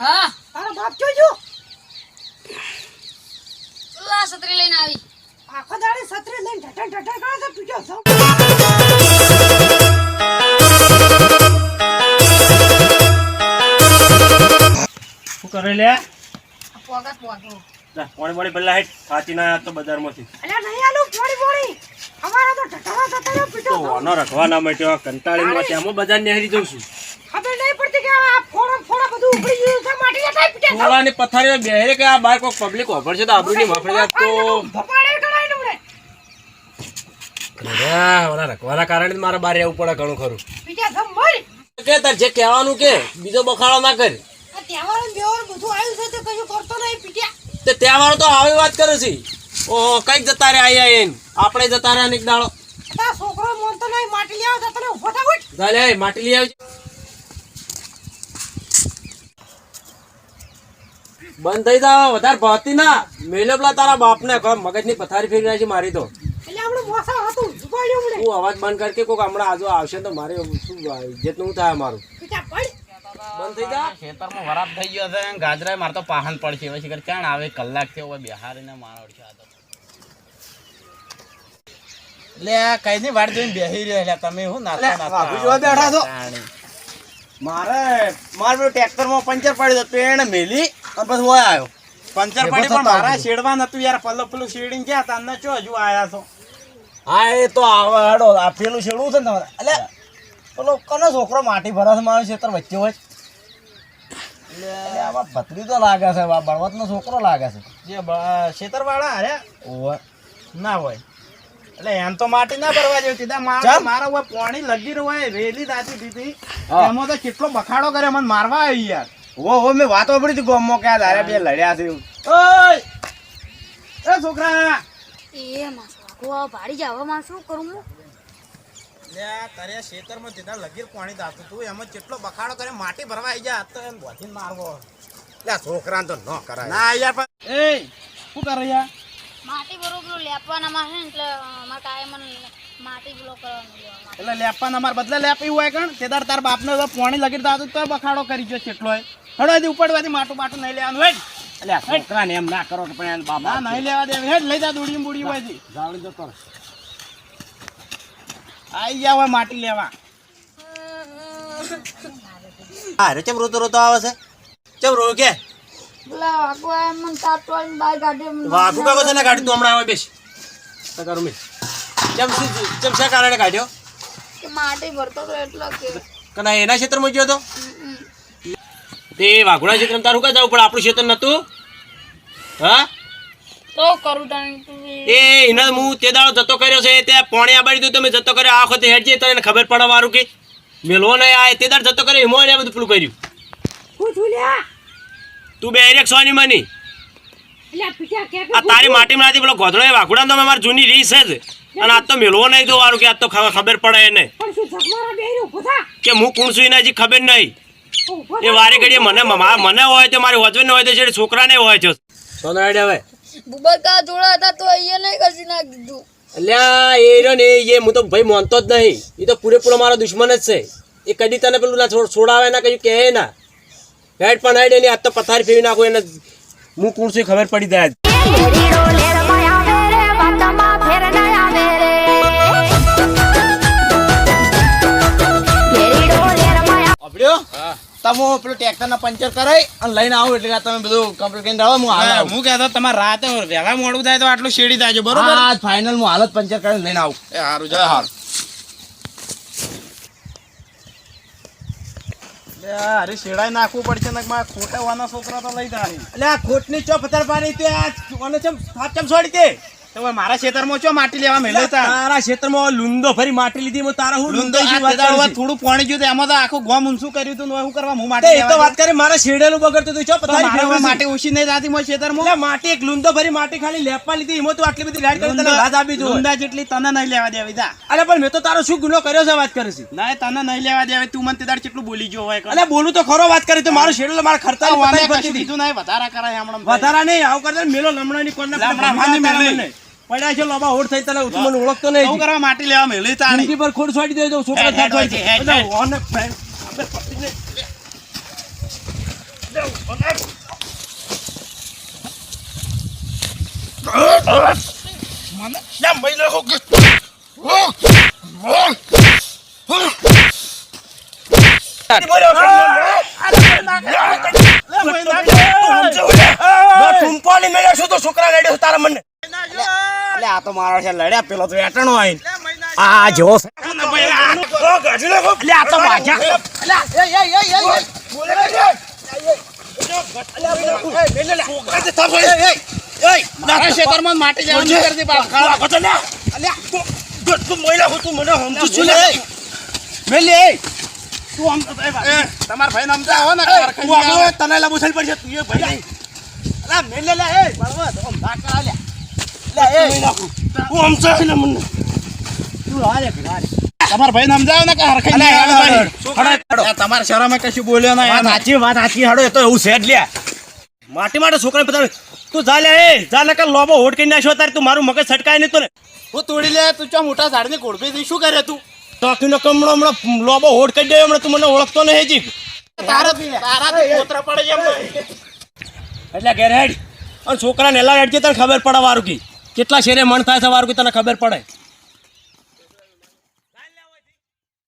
હા. તારો બાપ જોજો લા આ છત્રી લઈને આવી. આખો દાડે સત્રે લઈને ઢટણ ઢટણ કરે છે પીજો સૌ શું કરે લે? આ પોગા પાણી પાણી પેલા હેઠ થાચી ના આવ્યા તો બજારમાંથી. અલ્યા નહીં આલું પોણી પોણી. અમારા તો ઢટરા થતા રહ્યો પીજો તો વાનો રખવા ના મળ્યો કંટાળીમાં ત્યાં બજાર નેહરી જઉં છું. ખબર નહીં પડતી કે આ ફોડા ફોડા બધું ઉભરી ગયું માટી જતા પીજો થોડાની કે આ બાર કોક પબ્લિક વાપરશે તો આબરૂની તો ભપાડે ગણાય ને અરે, ઓલા રખવાના કારણે મારે રહેવું પડે ઘણું ખરું. પીજા ગમ મરી કે તાર જે કહેવાનું કે બીજો બખાડો ના કર. બેવાર છે તો કશું કરતો નહીં પીટ્યા. તો આવી વાત કરે છે. ઓહો કંઈક જતા રે આયા એમ આપણે જતા રહ્યા ને એક દાડો છોકરો મોનતો નહીં માટી લેવા જતો ને ઊભો થા ઉઠ. માટી લઈ આવજો બંધ થઈ જાવ વધારે ભાતી ના. મેલે પેલા તારા બાપને. મગજની પથારી ફેરી નાખી મારી તો. તું અવાજ બંધ કરી કે કોક હમણાં આજુ આવશે તો મારે શું ઇજ્જતનું થાય મારું બંધ થઈ જા ખેતરમાં વરાપ થઈ ગયો છે. ગાજરા મારે તો પાહન પડશે. ક્યાં આવે? કલાક થયો હવે બિહારીને મારો છે આ તો. લે કઈ ની જોઈને બેહી રહ્યો એટલે તમે શું નાસ્તા નાસ્તા બેઠા છો? મારે મારે પેલું ટ્રેક્ટરમાં પંચર પડ્યું હતું એને મેલી અને પછી હોય આવ્યો. પંચર પાડી પણ મારા શેડવા નતું યાર પલ્લો પેલું શેડીને ગયા તાને ચો હજુ આવ્યા છો? હા એ તો આવે હેડો આ પેલું છેડવું છે ને તમારે. એટલે પેલો કનો છોકરો માટી ભરાશે મારો ખેતર વચ્ચે હોય? એટલે આમાં ભત્રી તો લાગે છે બળવતનો છોકરો લાગે છે. જે ખેતર વાળા અરે ના હોય. એટલે એમ તો માટી ના ભરવા જેવું સીધા મારા? મારા હોય પોણી લગી રહ્યો હોય રેલી દાતી દીધી. એમાં તો કેટલો બખાડો કર્યો મને મારવા આવી યાર. ઓ હો મેં વાતો પડી હતી ગોમો કે ધારે બે લડ્યા છે ઓય! એ છોકરા! એ માં વાગો આ ભાડી જાવમાં શું કરું હું? લે તારે ખેતરમાં સીધા લગીર પાણી દાતું તું એમાં કેટલો બખાડો કરે માટી ભરવા આવી જા તો એમ બોધીને મારવો. લે છોકરા તો ન કરાય. ના યાર એ શું કરે યાર માટી બરોબર લેપવાનામાં છે એટલે અમાર કાયમ માટી પેલો કરવાનું લેવા એટલે લેપવાના અમારે બદલે લેપી હોય કણ? તેદાર તાર બાપને તો પાણી લગીર દાતું તો બખાડો કરી ગયો કેટલો હોય હડો હજી ઉપડવાથી માટું બાટું નહીં લેવાનું હોય એટલે છોકરાને એમ ના કરો કે પણ એના બાપ નહીં લેવા દે હેડ લઈ જા દોડી બુડી હોય જાવડી જતો રહે. આઈ ગયા હોય માટી લેવા. હા ચમ રોતો રોતો આવે છે? ચમ રો કે? વાઘુ કાકો છે ને ગાડી તું હમણાં આવે બેસ. તો મેં? શા કારણે કાઢ્યો? કે ભરતો હતો એટલે કે. કના એના ક્ષેત્રમાં ગયો તો? તે વાઘોડા ક્ષેત્રમાં તારું કા જવું પણ આપણું ક્ષેત્ર નતું. હા? તો કરું એ. એના હું તે દાડો જતો કર્યો છે તે પોણે આબાડી દઉં તમે જતો કર્યો આ વખતે હેડજે તને ખબર પડવા મારું કે મેલવો નહીં આ તે દાડો જતો કર્યો હિમો એને આ બધું પેલું કર્યું. હું છું લ્યા તું બે એક સોની મની. આ તારી માટી માંથી પેલો ગોધડો એ વાઘુડા તો મારી જૂની રીસ છે જ અને આજ તો મેળવો નહીં વારું કે આજ તો ખબર પડે એને. કે હું કોણ છું એના હજી ખબર નહીં. એ વારે ઘડીએ મને મને હોય તો મારી હસબન્ડ હોય તો છે છોકરાને હોય છે સોના આઈડિયા હવે. બુબકા જોડા હતા તો અહીંયા નહીં કસી નાખી દીધું. અલ્યા એ રહ્યો ને એ હું તો ભાઈ માનતો જ નહીં. એ તો પૂરેપૂરો મારો દુશ્મન જ છે. એ કદી તને પેલું ના છોડાવે ના કયું કહે ના. હેડ પણ હેડ એની આ તો પથારી ફેરવી નાખું એને. હું કોણ છું ખબર પડી જાય. તમે પેલું ટ્રેક્ટર ના પંચર કરાય અને લઈને આવો એટલે તમે બધું કમ્પ્લીટ કરીને હું હાલ હું કહેતો તમારે રાતે વહેલા મોડું થાય તો આટલું શેડી થાય બરોબર? હા ફાઇનલ હું હાલત પંચર કરીને લઈને આવું. એ સારું જય હાલ અરે શેડાઈ નાખવું પડશે ને, મારા ખોટા વાના છોકરા તો લઈ જાય એટલે આ ખોટની ચોપ પાણી તે આ ચમ હાથ ચમ છોડી તે તો મારા ખેતરમાં ચો માટી લેવા મેલે તા. તારા ખેતરમાં લુંદો ફરી માટી લીધી તારા હું લુંદો વાત કરી છે. થોડું પાણી ગયું એમાં તો આખું ગોમ ઊંચું કર્યું શું કરવા હું માટી તો વાત કરી મારા શેડેલું બગડતું તું તો પથારી મારે માટી ઓછી નહીં થતી મોય ખેતરમાં. માટી એક લુંદો ભરી માટી ખાલી લેપા લીધી એમાં તું આટલી બધી લાઈટ કરી તને લાજ આપી લુંદા જેટલી તને નહીં લેવા દેવી તા. અરે પણ મેં તો તારો શું ગુનો કર્યો છે વાત કરે છે. ના તને નહીં લેવા દેવી તું મને તેદાળ કેટલું બોલી ગયો હોય બોલું તો ખરો વાત કરી તો મારો શેડ્યુલ મારા ખર્ચા નહીં વધારા કરાય હમણાં. વધારા નહીં આવું કરતા ને મેલો લમણાની કોણના લમણા મેલી. મને. પડ્યા છે લોબા હોડ થઈ તને મને ઓળખતો નહીં શું કરવા માટી લેવા મેલી તાણી જિંદગી પર ખોડ છોડી દેજો છોકરા થાક હોય છે ઓન ફ્રેન્ડ અમે છોકરા રેડી તારા મને આ તો મારો છે લડ્યા પેલો તો વેટણો આઈ આ જો. આ. તો ભાગ્યા. મારા જવાનું કરી દે બાપ તું આમ તો ભાઈ વાત. તમારા ને તને લાબુ થઈ પડશે તું એ ભાઈ મેલે લે, એ, બળવંત, આમ ધા કરા લે. હું સમજાય ને મને. તમારા ભાઈને સમજાવો ને કે હરખાઈ નહીં આવવાનું. આ તમારા શરમે કશું બોલ્યો ના સાચી વાત સાચી હાડો એ તો એવું સેટ જ લ્યા. માટી માટે છોકરા બધા તું જા લે એ જા કે લોબો હોટ કરી નાખ્યો તારે તું મારું મગજ છટકાય નહીં તો ને હું તોડી લે તું ચો મોટા ઝાડની ગોળભી થઈ શું કરે તું? ટોકી નો કમણો હમણાં લોબો હોટ કરી દે હમણાં તું મને ઓળખતો નહીં હેજી. તારા તારા પોતરા પડે છે એટલે ઘેર હેડ. અને છોકરાને એલા હેડ તને ખબર પડે વારું કી કેટલા શેરે મન થાય સવાર કોઈ તને ખબર પડે?